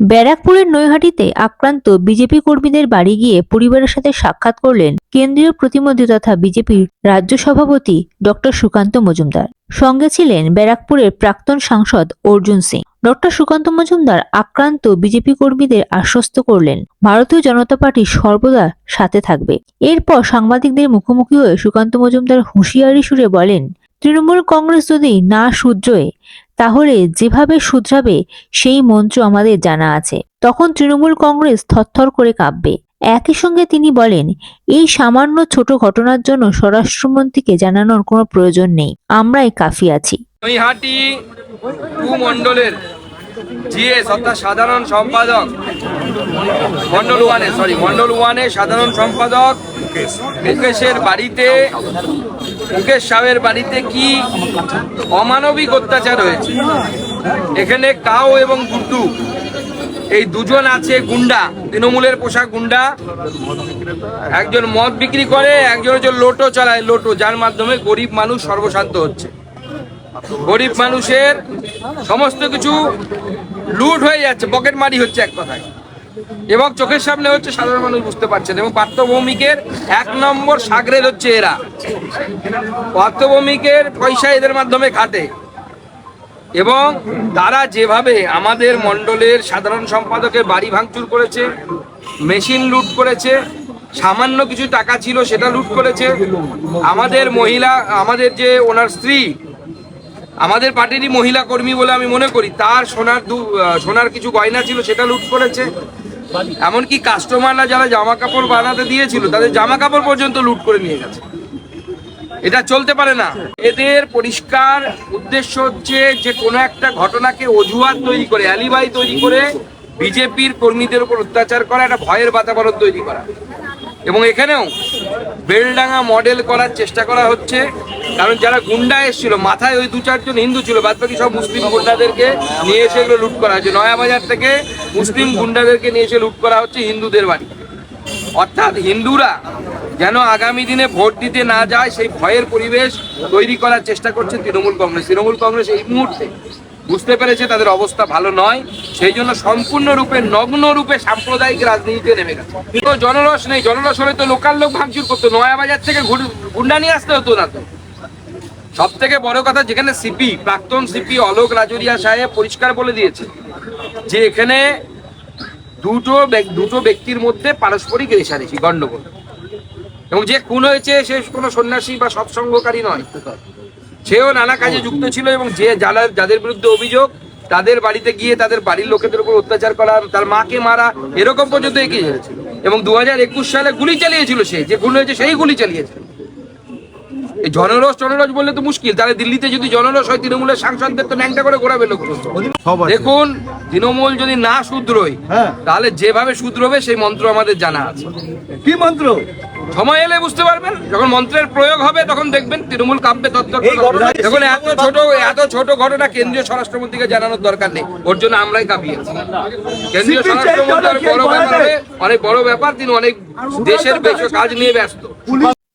ব্যারাকপুরের নৈহাটিতে আক্রান্ত বিজেপি কর্মীদের বাড়ি গিয়ে পরিবারের সাথে সাক্ষাৎ করলেন কেন্দ্রীয় প্রতিমন্ত্রী তথা বিজেপির রাজ্য সভাপতি ডক্টর সুকান্ত মজুমদার। সঙ্গে ছিলেন ব্যারাকপুরের প্রাক্তন সাংসদ অর্জুন সিং। ডক্টর সুকান্ত মজুমদার আক্রান্ত বিজেপি কর্মীদের আশ্বস্ত করলেন, ভারতীয় জনতা পার্টি সর্বদা সাথে থাকবে। এরপর সাংবাদিকদের মুখোমুখি হয়ে সুকান্ত মজুমদার হুঁশিয়ারি সুরে বলেন, তৃণমূল কংগ্রেস যদি না শুধরোয় তাহলে যেভাবে শুধরাবে, সেই মন্ত্র আমাদের জানা আছে। তখন তৃণমূল কংগ্রেস থরথর করে কাঁপবে। একই সঙ্গে তিনি বলেন, এই সামান্য ছোট ঘটনার জন্য স্বরাষ্ট্রমন্ত্রীকে জানানোর কোনো প্রয়োজন নেই। আমরাই কাফি আছি। সাধারণ সম্পাদক মন্ডল ওয়ানে সরি মন্ডল ওয়ানে সাধারণ সম্পাদক মুকেশের বাড়িতে, মুকেশ সাহের বাড়িতে কি অমানবিক অত্যাচার হয়েছে? এখানে কাও এবং গুড্ডু, এই দুজন আছে গুন্ডা, তৃণমূলের পোশাক গুন্ডা। একজন মদ বিক্রি করে, একজন হচ্ছে লোটো চালায়, লোটো, যার মাধ্যমে গরিব মানুষ সর্বশান্ত হচ্ছে। গরিব মানুষের সমস্ত কিছু লুট হয়ে যাচ্ছে পকেট মারি হচ্ছে এক কথায়। এবং চোখের সামনে হচ্ছে সাধারণ মানুষ বুঝতে পারছেন এবং পার্থভৌমিকের এক নম্বর সাগরের হচ্ছে এরা। পার্থভৌমিকের পয়সা এদের মাধ্যমে খাটে। এবং তারা যেভাবে আমাদের মণ্ডলের সাধারণ সম্পাদকের বাড়ি ভাঙচুর করেছে, মেশিন লুট করেছে, সামান্য কিছু টাকা ছিল সেটা লুট করেছে, আমাদের মহিলা, আমাদের যে ওনার স্ত্রী, আমাদের পার্টিরই মহিলা কর্মী বলে আমি মনে করি, তার সোনার দু সোনার কিছু গয়না ছিল সেটা লুট করেছে। এমনকি কাস্টমাররা যারা জামা কাপড় বানাতে দিয়েছিল, তাদের জামা কাপড় পর্যন্ত লুট করে নিয়ে গেছে। এটা চলতে পারে না। এদের পরিষ্কার উদ্দেশ্য হচ্ছে যে কোনো একটা ঘটনাকে অজুহাত তৈরি করে, অ্যালিবাই তৈরি করে বিজেপির কর্মীদের উপর অত্যাচার করা, একটা ভয়ের বাতাবরণ তৈরি করা। এবং এখানেও বেলডাঙ্গা মডেল করার চেষ্টা করা হচ্ছে, কারণ যারা গুন্ডা এসেছিল, মাথায় ওই দু চারজন হিন্দু ছিল বাদ বাকি সব মুসলিম গুন্ডাদেরকে নিয়ে এসে এগুলো লুট করা হয়েছে। নয়া বাজার থেকে মুসলিম গুন্ডাদেরকে নিয়ে এসে লুট করা হচ্ছে হিন্দুদের বাড়ি। অর্থাৎ হিন্দুরা যেন আগামী দিনে ভোট দিতে না যায়, সেই ভয়ের পরিবেশ তৈরি করার চেষ্টা করছে তৃণমূল কংগ্রেস। তৃণমূল কংগ্রেস এই মুহূর্তে বুঝতে পেরেছে তাদের অবস্থা ভালো নয়, সেই জন্য সম্পূর্ণরূপে, নগ্নরূপে সাম্প্রদায়িক রাজনীতিতে নেমে গেছে। তো জনরস নেই, জনরস হলে তো লোকাল লোক ভাঙচুর করতো। নয়া বাজার থেকে গুন্ডা নিয়ে আসতে হতো না তো। সব থেকে বড় কথা যেখানে সিপি, প্রাক্তন সিপি অলোক রাজরিয়া সাহেব পরিষ্কার বলে দিয়েছে যে এখানে দুটো দুটো ব্যক্তির মধ্যে পারস্পরিক রেশারেশি, গণ্ডগোল। এবং যে খুন হয়েছে সে কোনো সন্ন্যাসী বা সৎসঙ্গকারী নয়। সেও নানা কাজে যুক্ত ছিল এবং যে যারা, যাদের বিরুদ্ধে অভিযোগ, তাদের বাড়িতে গিয়ে তাদের বাড়ির লোকেদের উপর অত্যাচার করা, তার মাকে মারা, এরকম পর্যন্ত এগিয়ে এবং দু হাজার একুশ সালে গুলি চালিয়েছিল সে, যে খুন হয়েছে সেই গুলি চালিয়েছে এই জনরস জনরস বললে তো মুশকিল। তাহলে দিল্লিতে যদি জনরস হয় তৃণমূলের সাংসদদের তো ন্যাংটা করে ঘোরাবে লোক দেখুন তৃণমূল যদি না শুধরোয় হ্যাঁ। তাহলে যেভাবে শুধরোবে সেই মন্ত্র আমাদের জানা আছে। কি মন্ত্র? সময় এলে বুঝতে পারবেন যখন মন্ত্রের প্রয়োগ হবে তখন দেখবেন তৃণমূল কাঁপবে তত্ত্ব দেখুন এত ছোট এত ছোট ঘটনা কেন্দ্রীয় স্বরাষ্ট্রমন্ত্রীকে জানানোর দরকার নেই। ওর জন্য আমরাই কাঁপিয়েছি কেন্দ্রীয় স্বরাষ্ট্রমন্ত্রী অনেক বড় ব্যাপার অনেক বড় ব্যাপার তিনি অনেক দেশের বেশ কাজ নিয়ে ব্যস্ত।